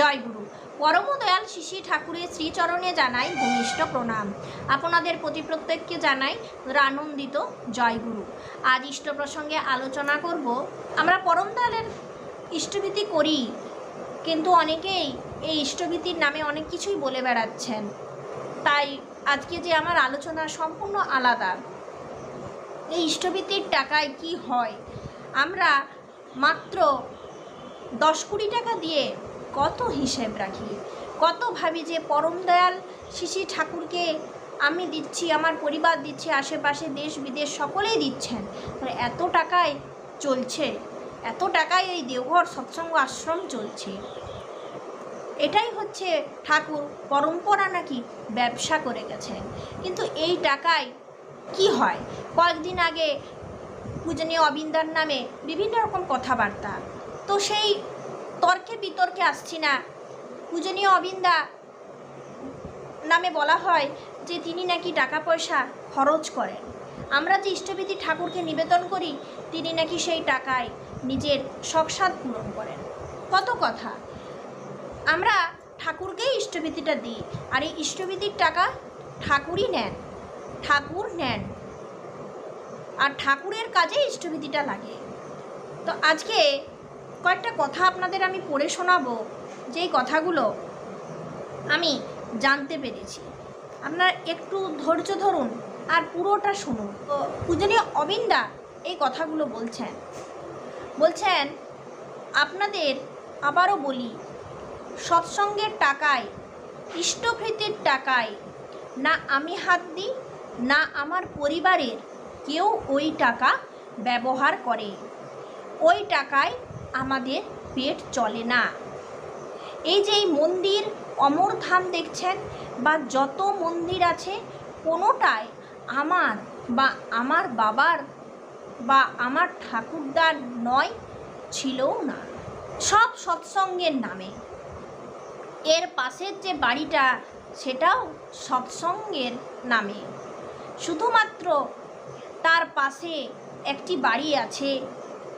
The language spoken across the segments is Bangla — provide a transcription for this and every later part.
জয়গুরু। পরম দয়াল শিশি ঠাকুরের শ্রীচরণে জানাই ভূমিষ্ঠ প্রণাম। আপনাদের প্রতি প্রত্যেককে জানাই আনন্দিত জয়গুরু। আজ ইষ্ট প্রসঙ্গে আলোচনা করব। আমরা পরম দয়ালের ইষ্টভীতি করি, কিন্তু অনেকেই এই ইষ্টভীতির নামে অনেক কিছুই বলে বেড়াচ্ছেন। তাই আজকে যে আমার আলোচনা সম্পূর্ণ আলাদা। এই ইষ্টভীতির টাকায় কি হয়? আমরা মাত্র দশ কুড়ি টাকা দিয়ে কত হিসেব রাখি? কত ভাবি যে পরম দয়াল শিশি ঠাকুরকে আমি দিচ্ছি, আমার পরিবার দিচ্ছে, আশেপাশে দেশ বিদেশ সকলেই দিচ্ছেন। তাহলে এত টাকায় চলছে, এত টাকায় এই দেওঘর সৎসঙ্গ আশ্রম চলছে। এটাই হচ্ছে ঠাকুর পরম্পরা নাকি ব্যবসা করে গেছেন। কিন্তু এই টাকায় কি হয়? কয়েকদিন আগে পূজনীয় অবিন্দার নামে বিভিন্ন রকম কথাবার্তা। তো সেই তর্কে বিতর্কে আসছি না। পূজনীয় অবিন্দা নামে বলা হয় যে তিনি নাকি টাকা পয়সা খরচ করেন। আমরা যে ইষ্টবিধি ঠাকুরকে নিবেদন করি, তিনি নাকি সেই টাকায় নিজের শখসাদ পূরণ করেন। কত কথা। আমরা ঠাকুরকেই ইষ্টবিধিটা দিই, আর এই ইষ্টবিধির টাকা ঠাকুরই নেন, ঠাকুর নেন। আর ঠাকুরের কাজে ইষ্টবিধিটা লাগে। তো আজকে কয়েকটা কথা আপনাদের আমি পড়ে শোনাবো, যেই কথাগুলো আমি জানতে পেরেছি। আপনারা একটু ধৈর্য ধরুন আর পুরোটা শুনুন। তো পূজনীয় অবিন্দা এই কথাগুলো বলছেন। বলছেন, আপনাদের আবারও বলি, সৎসঙ্গের টাকায় ইষ্টভৃতির টাকায় না আমি হাত দিই, না আমার পরিবারের কেউ ওই টাকা ব্যবহার করে। ওই টাকায় আমাদের পেট চলে না। এই যে এই মন্দির অমরধাম দেখছেন বা যত মন্দির আছে, কোনোটাই আমার বা আমার বাবার বা আমার ঠাকুরদার নয়, ছিলও না। সব সৎসঙ্গের নামে। এর পাশের যে বাড়িটা, সেটাও সৎসঙ্গের নামে। শুধুমাত্র তার পাশে একটি বাড়ি আছে,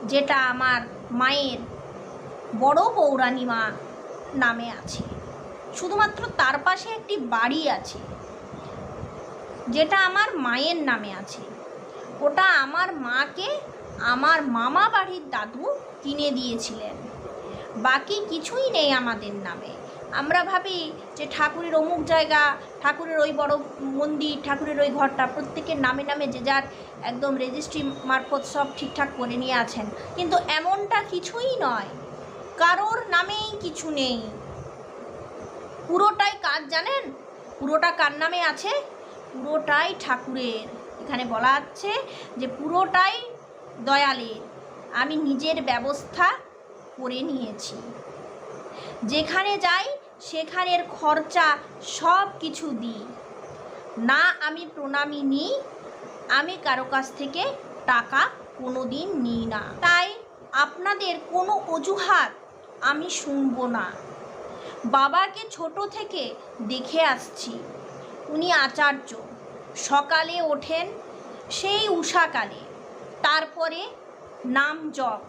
যেটা আমার মায়ের বড় পৌরাণী মা নামে আছে। শুধুমাত্র তার পাশে একটি বাড়ি আছে, যেটা আমার মায়ের নামে আছে। ওটা আমার মাকে আমার মামা বাড়ির দাদু কিনে দিয়েছিলেন। বাকি কিছুই নেই আমাদের নামে। আমরা ভাবি যে ঠাকুরের অমুক জায়গা, ঠাকুরের ওই বড় মন্দির, ঠাকুরের ওই ঘরটা প্রত্যেকের নামে নামে যে যার একদম রেজিস্ট্রি মারফত সব ঠিকঠাক করে নিয়ে আছেন। কিন্তু এমনটা কিছুই নয়। কারোর নামেই কিছু নেই। পুরোটাই কাজ জানেন? পুরোটা কার নামে আছে? পুরোটাই ঠাকুরের। এখানে বলা আছে যে পুরোটাই দয়ালের। আমি নিজের ব্যবস্থা করে নিয়েছি। যেখানে যাই সেখানের খরচা সব কিছু দিই। না আমি প্রণামী নিই, আমি কারও কাছ থেকে টাকা কোনো দিন নিই না। তাই আপনাদের কোনো অজুহাত আমি শুনব না। বাবাকে ছোট থেকে দেখে আসছি, উনি আচার্য। সকালে ওঠেন সেই উষাকালে তারপরে নাম জপ,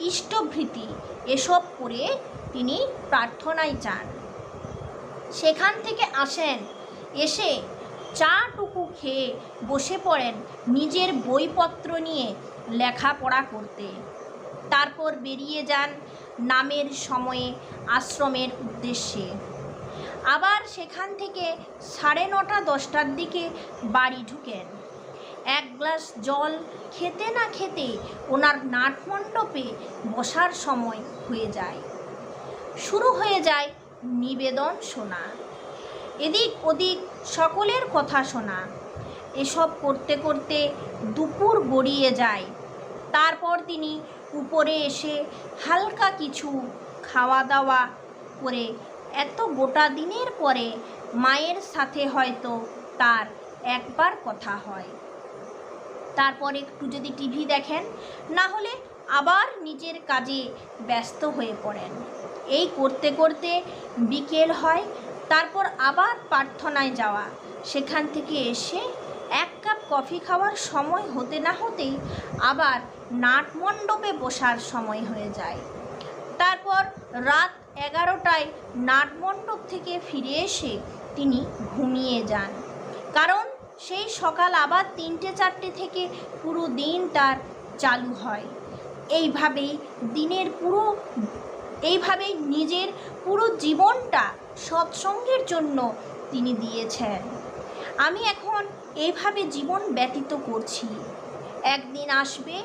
ইষ্টভৃতি এসব করে তিনি প্রার্থনায় যান। সেখান থেকে আসেন, এসে চাটুকু খেয়ে বসে পড়েন নিজের বইপত্র নিয়ে লেখাপড়া করতে। তারপর বেরিয়ে যান নামের সময়ে আশ্রমের উদ্দেশ্যে। আবার সেখান থেকে সাড়ে নটা, দশটার দিকে বাড়ি ঢুকেন। এক গ্লাস জল খেতে না খেতে ওনার নাটমণ্ডপে বসার সময় হয়ে যায়। শুরু হয়ে যায় নিবেদন শোনা। এদিক ওদিক সকলের কথা শোনা। এসব করতে করতে দুপুর গড়িয়ে যায়। তারপর তিনি উপরে এসে হালকা কিছু খাওয়া দাওয়া করে এত গোটা দিনের পরে মায়ের সাথে হয়তো তার একবার কথা হয়। তারপর একটু যদি টিভি দেখেন, না হলে আবার নিজের কাজে ব্যস্ত হয়ে পড়েন। এই করতে করতে বিকেল হয়, তারপর আবার প্রার্থনায় যাওয়া। সেখান থেকে এসে এক কাপ কফি খাওয়ার সময় হতে না হতেই আবার নাটমণ্ডপে বসার সময় হয়ে যায়। তারপর রাত এগারোটায় নাটমণ্ডপ থেকে ফিরে এসে তিনি ঘুমিয়ে যান। কারণ সেই সকাল আবার তিনটে চারটে থেকে পুরো দিন তার চালু হয়। এইভাবেই দিনের পুরো, এইভাবেই নিজের পুরো জীবনটা সৎসঙ্গের জন্য তিনি দিয়েছেন। আমি এখন এইভাবে জীবন ব্যতীত করছি। একদিন আসবে,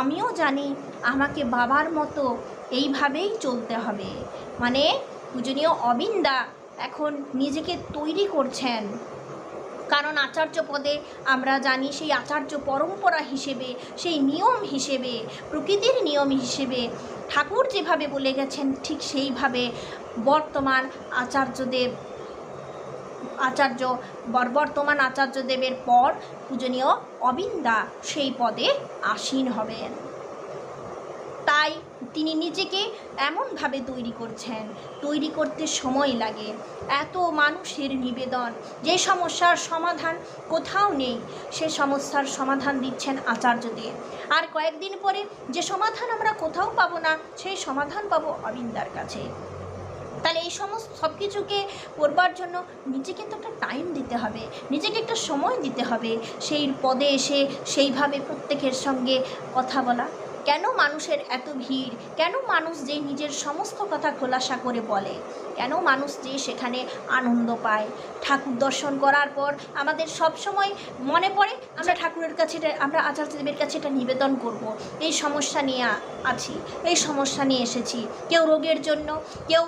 আমিও জানি আমাকে বাবার মতো এইভাবেই চলতে হবে। মানে পূজনীয় অবিন্দা এখন নিজেকে তৈরি করছেন। কারণ আচার্য পদে আমরা জানি সেই আচার্য পরম্পরা হিসেবে, সেই নিয়ম হিসেবে, প্রকৃতির নিয়ম হিসেবে ঠাকুর যেভাবে বলে গেছেন, ঠিক সেইভাবে বর্তমান আচার্যদেব, আচার্য, বর- বর্তমান আচার্যদেবের পর পূজনীয় অবিন্দা সেই পদে আসীন হবেন। তাই তিনি নিজেকে এমনভাবে তৈরি করছেন, তৈরি করতে সময় লাগে। এত মানুষের নিবেদন। যে সমস্যার সমাধান কোথাও নেই, সে সমস্যার সমাধান দিচ্ছেন আচার্যদেব। আর কয়েকদিন পরে যে সমাধান আমরা কোথাও পাবো না, সেই সমাধান পাবো অবিন্দার কাছে। তাহলে এই সমস্ত সব কিছুকে করবার জন্য নিজেকে তো একটা টাইম দিতে হবে, নিজেকে একটা সময় দিতে হবে। সেই পদে এসে সেইভাবে প্রত্যেকের সঙ্গে কথা বলা কেন মানুষের এত ভিড়? কেন মানুষ যে নিজের সমস্ত কথা খোলাসা করে বলে? কেন মানুষ যে সেখানে আনন্দ পায়? ঠাকুর দর্শন করার পর আমাদের সব সময় মনে পড়ে, আমরা ঠাকুরের কাছে আমরা আচার্যদেবের কাছে এটা নিবেদন করব। এই সমস্যা নিয়ে আছি, এই সমস্যা নিয়ে এসেছি। কেউ রোগের জন্য, কেউ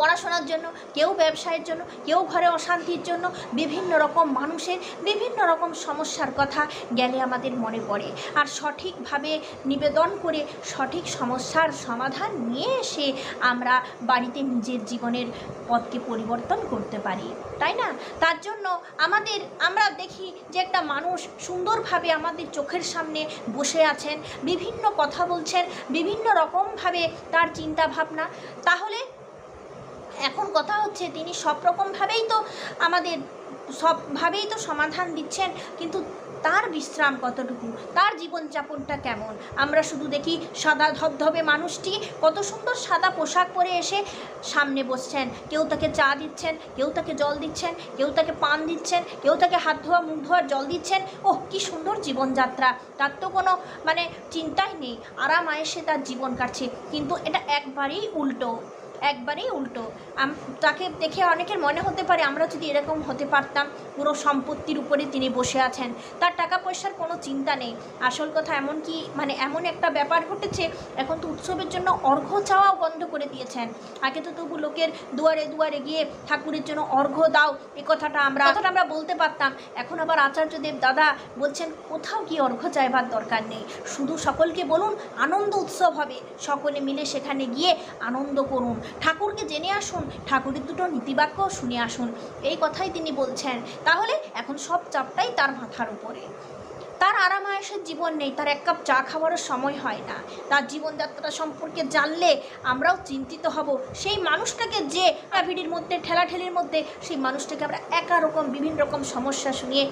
পড়াশোনার জন্য, কেউ ব্যবসায়ের জন্য, কেউ ঘরে অশান্তির জন্য, বিভিন্ন রকম মানুষের বিভিন্ন রকম সমস্যার কথা গেলে আমাদের মনে পড়ে। আর সঠিকভাবে নিবেদন করে সঠিক সমস্যার সমাধান নিয়ে এসে আমরা বাড়িতে নিজের জীবনের পথকে পরিবর্তন করতে পারি, তাই না? তার জন্য আমাদের, আমরা দেখি যে একটা মানুষ সুন্দরভাবে আমাদের চোখের সামনে বসে আছেন, বিভিন্ন কথা বলছেন, বিভিন্ন রকমভাবে তার চিন্তা ভাবনা তাহলে এখন কথা হচ্ছে তিনি সব রকমভাবেই তো আমাদের সবভাবেই তো সমাধান দিচ্ছেন, কিন্তু তার বিশ্রাম কতটুকু? তার জীবনযাপনটা কেমন? আমরা শুধু দেখি সাদা ধবধবে মানুষটি, কত সুন্দর সাদা পোশাক পরে এসে সামনে বসছেন। কেউ তাকে চা দিচ্ছেন, কেউ তাকে জল দিচ্ছেন, কেউ তাকে পান দিচ্ছেন, কেউ তাকে হাত ধোয়া, মুখ ধোয়ার জল দিচ্ছেন। ওহ, কি সুন্দর জীবনযাত্রা! তার তো কোনো মানে চিন্তাই নেই। আরাম আয়েসে তার জীবন কাটছে। কিন্তু এটা একবারেই উল্টো। একবারেই উল্টো। তাকে দেখে অনেকের মনে হতে পারে আমরা যদি এরকম হতে পারতাম, পুরো সম্পত্তির উপরে তিনি বসে আছেন। তার টাকা পয়সার কোনো চিন্তা নেই। আসল কথা এমন কি মানে এমন একটা ব্যাপার ঘটেছে, এখন তো উৎসবের জন্য অর্ঘ্য চাওয়াও বন্ধ করে দিয়েছেন। আগে তো তবু লোকের দুয়ারে দুয়ারে গিয়ে ঠাকুরের জন্য অর্ঘ্য দাও, এ কথাটা আমরা কথাটা আমরা বলতে পারতাম। এখন আবার আচার্যদেব দাদা বলছেন, কোথাও কি অর্ঘ্য চাইবার দরকার নেই। শুধু সকলকে বলুন, আনন্দ উৎসব হবে। সকলে মিলে সেখানে গিয়ে আনন্দ করুন। ঠাকুরকে জেনে আসুন, ঠাকুরের দুটো নীতিবাক্য শুনে আসুন। এই কথাই তিনি বলছেন। তাহলে এখন সব চাপটাই তার মাথার উপরে। তার আরাম আয়েসের জীবন নেই, তার এক কাপ চা খাওয়ারও সময় হয় না। তার জীবনযাত্রা সম্পর্কে জানলে আমরাও চিন্তিত হব। সেই মানুষটাকে যে ভিড়ির মধ্যে, ঠেলাঠেলির মধ্যে, সেই মানুষটাকে আমরা একা রকম, বিভিন্ন রকম সমস্যা শুনিয়ে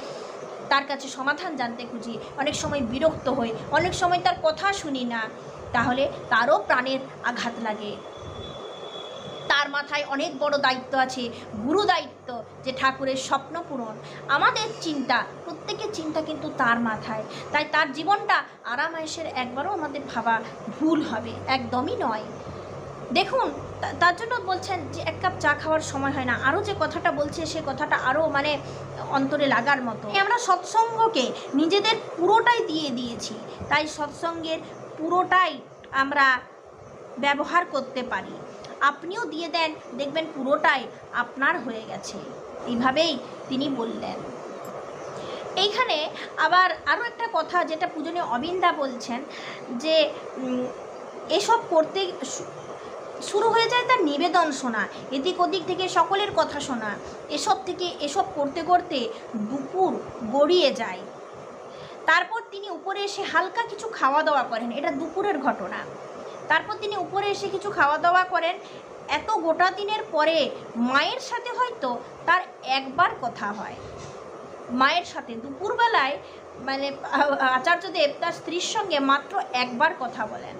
তার কাছে সমাধান জানতে খুঁজি। অনেক সময় বিরক্ত হই, অনেক সময় তার কথা শুনি না। তাহলে তারও প্রাণের আঘাত লাগে। তার মাথায় অনেক বড় দায়িত্ব আছে, গুরু দায়িত্ব যে ঠাকুরের স্বপ্ন পূরণ। আমাদের চিন্তা, প্রত্যেকের চিন্তা কিন্তু তার মাথায়। তাই তার জীবনটা আরামায়েশের একবারও আমাদের ভাবা ভুল হবে, একদমই নয়। দেখুন তার জন্য বলছেন যে এক কাপ চা খাওয়ার সময় হয় না। আরও যে কথাটা বলছে, সে কথাটা আরও মানে অন্তরে লাগার মতো। আমরা সৎসঙ্গকে নিজেদের পুরোটাই দিয়ে দিয়েছি। তাই সৎসঙ্গের পুরোটাই আমরা ব্যবহার করতে পারি। আপনিও দিয়ে দেন, দেখবেন পুরোটাই আপনার হয়ে গেছে। এইভাবেই তিনি বললেন। এইখানে আবার আরও একটা কথা যেটা পূজনীয় অবিন্দা বলছেন যে এসব করতে শুরু হয়ে যায় তার নিবেদন শোনা, এদিক ওদিক থেকে সকলের কথা শোনা, এসব থেকে, এসব করতে করতে দুপুর গড়িয়ে যায়। তারপর তিনি উপরে এসে হালকা কিছু খাওয়া দাওয়া করেন, এটা দুপুরের ঘটনা। তারপর তিনি উপরে এসে কিছু খাওয়া দাওয়া করেন। এত গোটা দিনের পরে মায়ের সাথে হয়তো তার একবার কথা হয়। মায়ের সাথে দুপুরবেলায় মানে আচার্যদেব তার স্ত্রীর সঙ্গে মাত্র একবার কথা বলেন।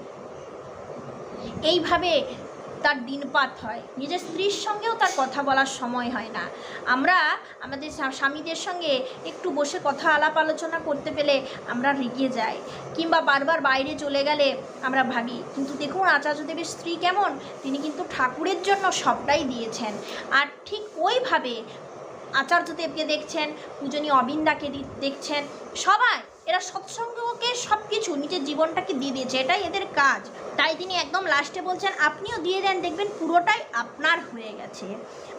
এইভাবে তার দিনপাত হয়। নিজের স্ত্রীর সঙ্গেও তার কথা বলার সময় হয় না। আমরা আমাদের স্বামীদের সঙ্গে একটু বসে কথা আলাপ আলোচনা করতে পেলে আমরা রেগে যাই। কিংবা বারবার বাইরে চলে গেলে আমরা ভাবি, কিন্তু দেখুন আচার্যদেবের স্ত্রী কেমন? তিনি কিন্তু ঠাকুরের জন্য সবটাই দিয়েছেন। আর ঠিক ওইভাবে আচার্যদেবকে দেখছেন, পূজনীয় অবিন্দাকে দেখছেন। সবাই, এরা সৎসঙ্গকে সব কিছু নিজের জীবনটাকে দিয়ে দিয়েছে। এটাই এদের কাজ। তিনি একদম লাস্টে বলছেন, আপনিও দিয়ে দেন, দেখবেন পুরোটাই আপনার হয়ে গেছে।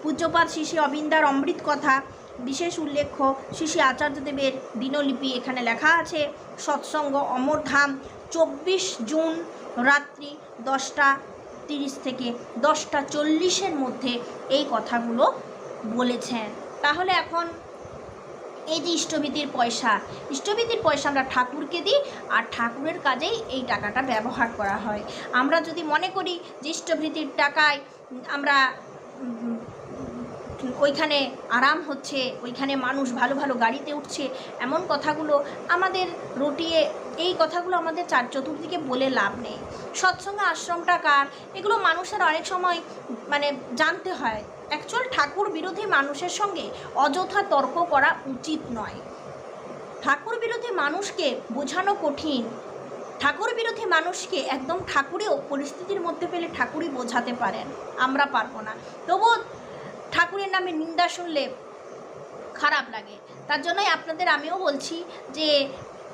পূজ্যপাত শিশি অবিন্দার অমৃত কথা, বিশেষ উল্লেখ্য শিশি আচার্যদেবের দিনলিপি এখানে লেখা আছে, সৎসঙ্গ অমরধাম চব্বিশ জুন রাত্রি দশটা তিরিশ থেকে দশটা চল্লিশের মধ্যে এই কথাগুলো বলেছেন। তাহলে এখন এই যে ইষ্টভীতির পয়সা ইষ্টভীতির পয়সা আমরা ঠাকুরকে দিই আর ঠাকুরের কাজেই এই টাকাটা ব্যবহার করা হয়। আমরা যদি মনে করি যে ইষ্টভীতির টাকায় আমরা ওইখানে আরাম হচ্ছে, ওইখানে মানুষ ভালো ভালো গাড়িতে উঠছে, এমন কথাগুলো আমাদের রটিয়ে, এই কথাগুলো আমাদের চার চতুর্দিকে বলে লাভ নেই। সৎসঙ্গে আশ্রমটা কার? এগুলো মানুষের অনেক সময় মানে জানতে হয়। অ্যাকচুয়াল ঠাকুর বিরোধী মানুষের সঙ্গে অযথা তর্ক করা উচিত নয়। ঠাকুর বিরোধী মানুষকে বোঝানো কঠিন। ঠাকুর বিরোধী মানুষকে একদম ঠাকুরেও পরিস্থিতির মধ্যে পেলে ঠাকুরই বোঝাতে পারেন। আমরা পারব না। তবুও ঠাকুরের নামে নিন্দা শুনলে খারাপ লাগে। তার জন্যই আপনাদের আমিও বলছি যে,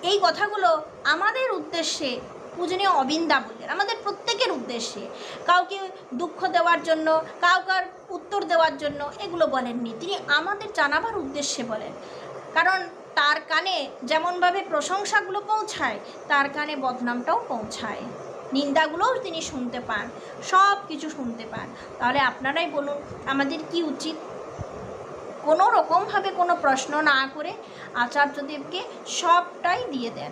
এই কথাগুলো আমাদের উদ্দেশ্যে পূজনীয় অবিন্দা বললেন। আমাদের প্রত্যেকের উদ্দেশ্যে। কাউকে দুঃখ দেওয়ার জন্য কাউকার উত্তর দেওয়ার জন্য এগুলো বলেননি। তিনি আমাদের জানাবার উদ্দেশ্যে বলেন। কারণ তার কানে যেমনভাবে প্রশংসাগুলো পৌঁছায়, তার কানে বদনামটাও পৌঁছায়। নিন্দাগুলোও তিনি শুনতে পান, সব কিছু শুনতে পান। তাহলে আপনারাই বলুন, আমাদের কি উচিত? কোনো রকমভাবে কোনো প্রশ্ন না করে আচার্যদেবকে সবটাই দিয়ে দেন।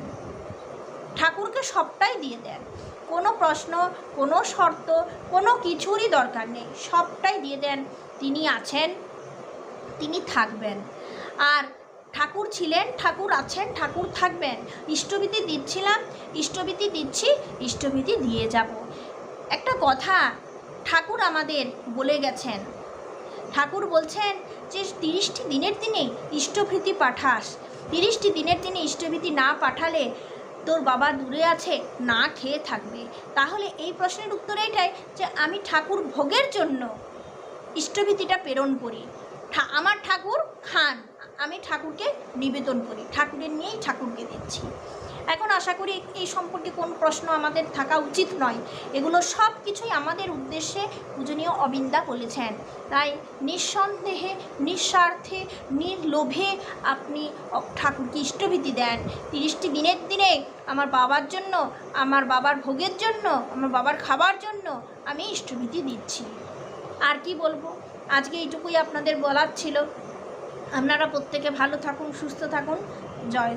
ঠাকুরকে সবটাই দিয়ে দেন। কোনো প্রশ্ন, কোনো শর্ত, কোনো কিছুরই দরকার নেই। সবটাই দিয়ে দেন। তিনি আছেন, তিনি থাকবেন। আর ঠাকুর ছিলেন, ঠাকুর আছেন, ঠাকুর থাকবেন। ইষ্টভীতি দিচ্ছিলাম, ইষ্টভীতি দিচ্ছি, ইষ্টভীতি দিয়ে যাব। একটা কথা, ঠাকুর আমাদের বলে গেছেন। ঠাকুর বলছেন যে, তিরিশটি দিনের দিনে ইষ্টভীতি পাঠাস। তিরিশটি দিনের দিনে ইষ্টভীতি না পাঠালে তোর বাবা দূরে আছে, না খেয়ে থাকবে। তাহলে এই প্রশ্নের উত্তর এটাই যে আমি ঠাকুর ভোগের জন্য ইষ্টভীতিটা প্রেরণ করি। আমার ঠাকুর খান, আমি ঠাকুরকে নিবেদন করি। ঠাকুরের নিয়েই ঠাকুরকে দিচ্ছি। এখন আশা করি এই সম্পর্কে কোন প্রশ্ন আমাদের থাকা উচিত নয়। এগুলো সব কিছুই আমাদের উদ্দেশ্যে পূজনীয় অবিন্দা বলেছেন। তাই নিঃসন্দেহে, নিঃস্বার্থে, নির্লোভে আপনি ঠাকুরকে ইষ্টভীতি দেন। তিরিশটি দিনের দিনে আমার বাবার জন্য, আমার বাবার ভোগের জন্য, আমার বাবার খাবার জন্য আমি ইষ্টভীতি দিচ্ছি। আর কি বলব? আজকে এইটুকুই আপনাদের বলার ছিল। আপনারা প্রত্যেকে ভালো থাকুন, সুস্থ থাকুন। জয়।